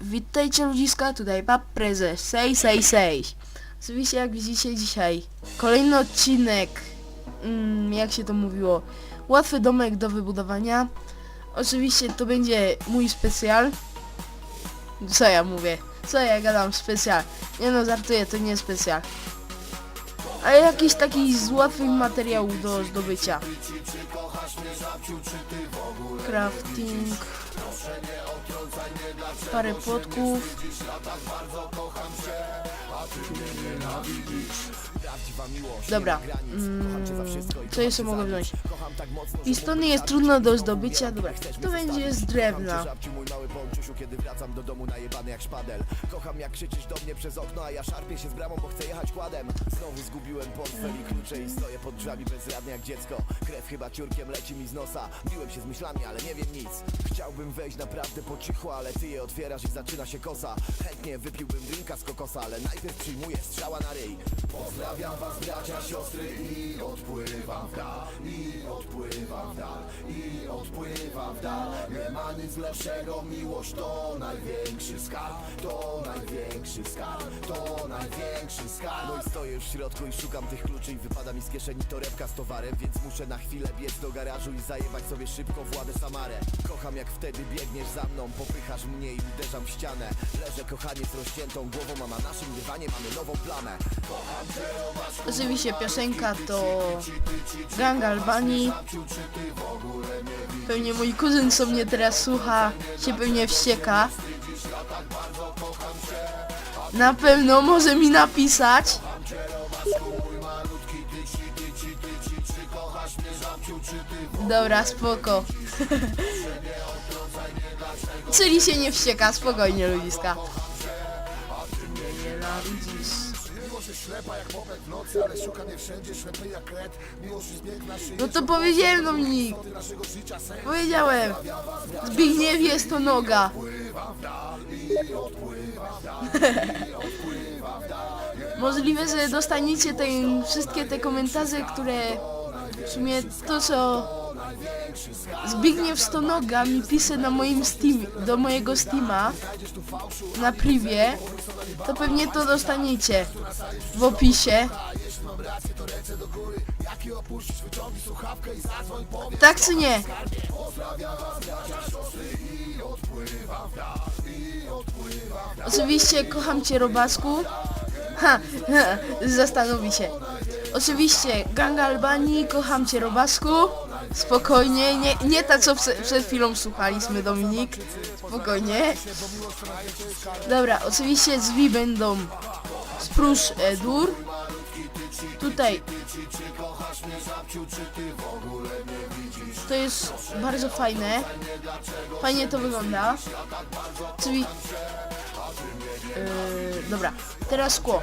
Witajcie ludziska, tutaj Pap Prezes, sej, sej, sej. Oczywiście jak widzicie dzisiaj kolejny odcinek, mm, jak się to mówiło, łatwy domek do wybudowania. Oczywiście to będzie mój specjal. Co ja mówię? Co ja gadam? Specjal. Nie no, żartuję, to nie specjal. Ale jakiś taki z łatwych materiałów do zdobycia. Crafting. Parę płotków. Dobra. Mm, co jeszcze mogę wziąć? Pistony jest trudno do zdobycia. Dobra, to będzie z drewna. Żabciu mój mały ponczusiu, kiedy wracam do domu najebany jak szpadel. Kocham jak krzyczysz do mnie przez okno, a ja szarpię się z bramą, bo chcę jechać kładem. Znowu zgubiłem portfel i klucze i stoję pod drzwiami bezradny jak dziecko. Krew chyba ciurkiem leci mi z nosa, biłem się z myślami, ale nie wiem nic. Chciałbym wejść naprawdę po cichu, ale ty je otwierasz i zaczyna się kosa. Chętnie wypiłbym drinka z kokosa, ale najpierw przyjmuję strzała na ryj. Pozdrawiam was bracia, siostry i odpływam w dal I odpływam w dal, i odpływam w dal. Nie ma nic lepszego, miłość to największy skarb To największy skarb, to największy skarb No i stoję w środku i szukam tych kluczy I wypada mi z kieszeni torebka z towarem Więc muszę na chwilę biec do garażu i zajebać sobie szybko Władę Samarę. Kocham jak wtedy biegniesz za mną, popychasz mnie i uderzam w ścianę. Leżę kochanie z rozciętą głową, a na naszym dywanie mamy nową plamę Oczywiście piosenka to Gang Albanii. Pewnie mój kuzyn, co mnie teraz słucha, się pewnie wścieka. Na pewno może mi napisać. Dobra, spoko. Czyli się nie wścieka, spokojnie ludziska. Nie nienawidzisz. No to powiedziałem Dominik. Powiedziałem. Zbigniew jest to noga. Możliwe, że dostaniecie te, wszystkie te komentarze, które w sumie to co Zbigniew Stonoga mi pisze na moim Steam, do mojego Steama na privie, to pewnie to dostaniecie w opisie. Tak czy nie? Oczywiście kocham cię Robasku. Ha, ha, zastanowi się. Oczywiście Gang Albanii, kocham cię Robasku. Spokojnie, nie, nie ta co prze, przed chwilą słuchaliśmy Dominik. Spokojnie. Dobra, oczywiście drzwi będą sprusz Edur. Tutaj to jest bardzo fajne. Fajnie to wygląda. Czyli Yy, dobra, teraz szkło.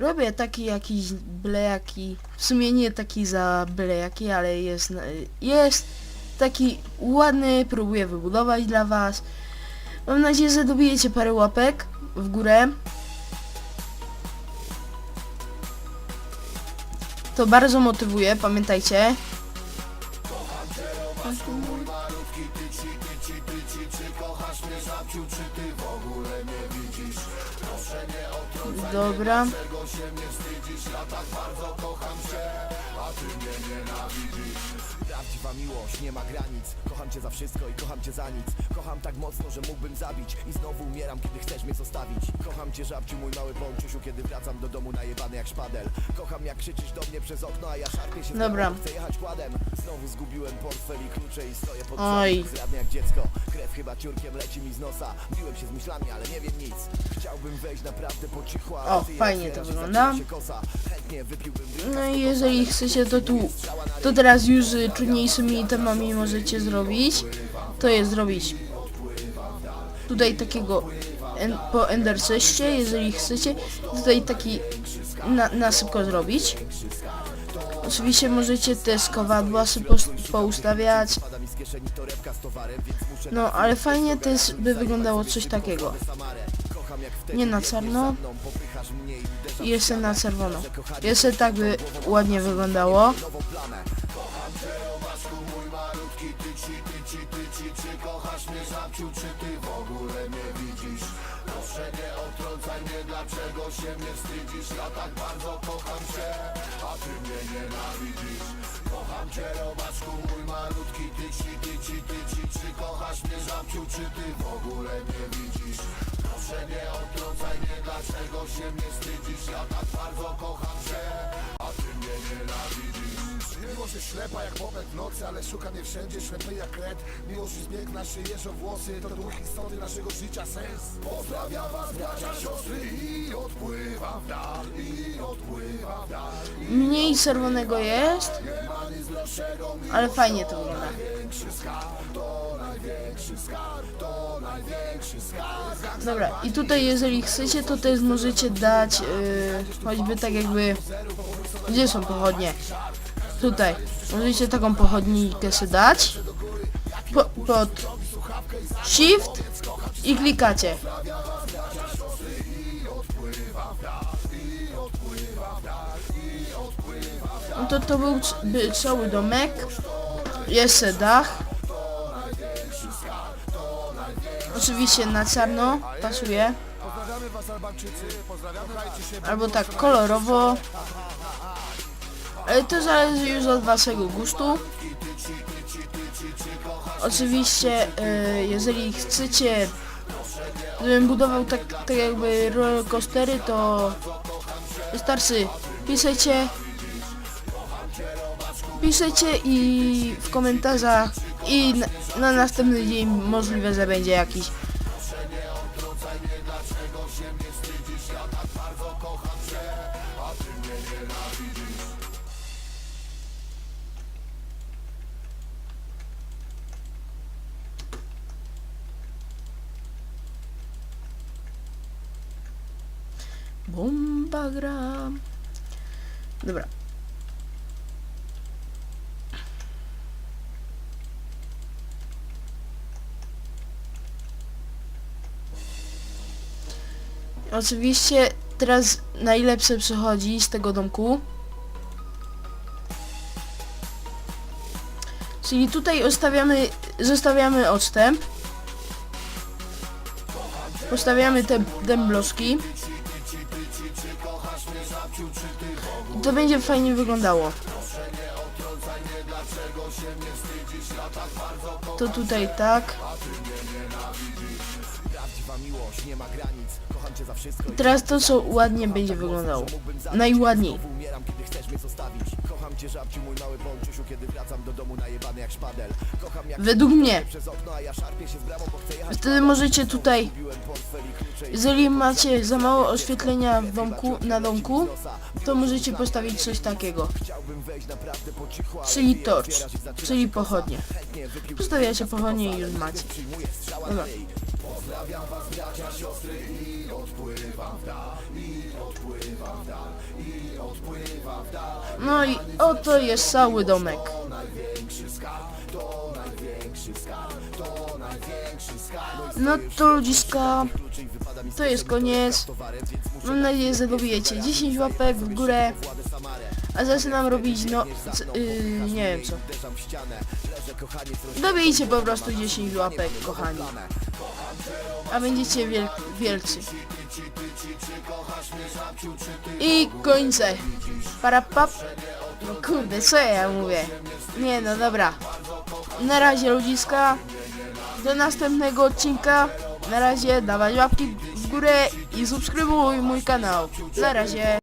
Robię taki jakiś blejaki, w sumie nie taki za blejaki, ale jest, jest taki ładny, próbuję wybudować dla was. Mam nadzieję, że dobijecie parę łapek w górę. To bardzo motywuje, pamiętajcie. Dobra. Prawdziwa miłość nie ma granic. Kocham cię za wszystko i kocham cię za nic. Kocham tak mocno, że mógłbym zabić I znowu umieram, kiedy chcesz mnie zostawić. Kocham cię żabciu, mój mały ponczusiu Kiedy wracam do domu najebany jak szpadel. Kocham jak krzyczysz do mnie przez okno A ja szarpię się z Dobra. tobą, chcę jechać kładem. Znowu zgubiłem portfel i klucze I stoję pod Oj. zradny jak dziecko Krew chyba ciurkiem leci mi z nosa Biłem się z myślami, ale nie wiem nic Chciałbym wejść naprawdę po cichu ale O, ty fajnie to otwierasz wygląda. zaczyna się kosa. Chętnie wypiłbym drinka No z i jeżeli chcecie to tu, to teraz już y, trudniejszymi temami możecie zrobić. To jest zrobić tutaj takiego en, po Ender Chestie, jeżeli chcecie, tutaj taki na, nasypko zrobić. Oczywiście możecie też kowadła sobie poustawiać. No, ale fajnie też by wyglądało coś takiego. Nie na czarno. Jeszcze na czerwono. Jeszcze tak by ładnie wyglądało proszę nie otrącaj mnie Dlaczego się mnie wstydzisz? Ja tak bardzo kocham cię A ty mnie nienawidzisz Kocham cię robaczku mój malutki Tyci, tyci, tyci Czy kochasz mnie żabciu? Czy ty w ogóle mnie widzisz? Proszę nie otrącaj mnie Dlaczego się mnie wstydzisz? Ja tak bardzo kocham cię A ty mnie nienawidzisz Miłość jest ślepa jak bobek w nocy, ale szuka mnie wszędzie, ślepy jak Miłość jest bieg na szyję, włosy, to duch istoty naszego życia, sens Pozdrawiam was bracia, siostry i odpływa w dal, i odpływa w dal Mniej czerwonego jest, ale fajnie to wygląda. Dobra, i tutaj jeżeli chcecie, to też możecie dać yy, choćby tak jakby... Gdzie są pochodnie? Tutaj. Możecie taką pochodnikę sobie dać. Po, pod Shift i klikacie. No to to był by cały domek. Jeszcze dach. Oczywiście na czarno pasuje. Albo tak kolorowo. To zależy już od waszego gustu. Oczywiście, e, jeżeli chcecie, żebym budował tak, tak jakby rollercoastery, to wystarczy piszecie, piszecie i w komentarzach i na, na następny dzień możliwe, że będzie jakiś Bomba gra. Dobra. Oczywiście teraz najlepsze przychodzi z tego domku. Czyli tutaj ustawiamy, zostawiamy odstęp. Postawiamy te dębloszki. To będzie fajnie wyglądało. To tutaj tak. Teraz to co ładnie będzie wyglądało. Najładniej. Kocham cię żabciu, mój mały Kiedy wracam do domu najebany jak szpadel Kocham jak Według mnie. przez okno, a ja szarpię się z bramą, bo chcę jechać Wtedy możecie tutaj, Kupiłem portfel i klucze i jeżeli macie za mało oświetlenia w domku, na domku, to możecie postawić coś takiego. chciałbym wejść naprawdę po cichu ale Czyli nie torcz, i czyli pochodnie. chętnie Postawiacie pochodnie i już macie. Przyjmuję strzała Dobra. dalej No i oto jest cały domek. No to ludziska, to jest koniec. Mam nadzieję, że dobijecie 10 łapek w górę. A zaczynam robić, no, yy, nie wiem co. Dobijcie po prostu 10 łapek, kochani. A będziecie wiel wielcy. I kończę. Parapap. No kurde, co ja mówię? Nie no, dobra. Na razie ludziska. Do następnego odcinka. Na razie, dawaj łapki w górę i subskrybuj mój kanał. Na razie.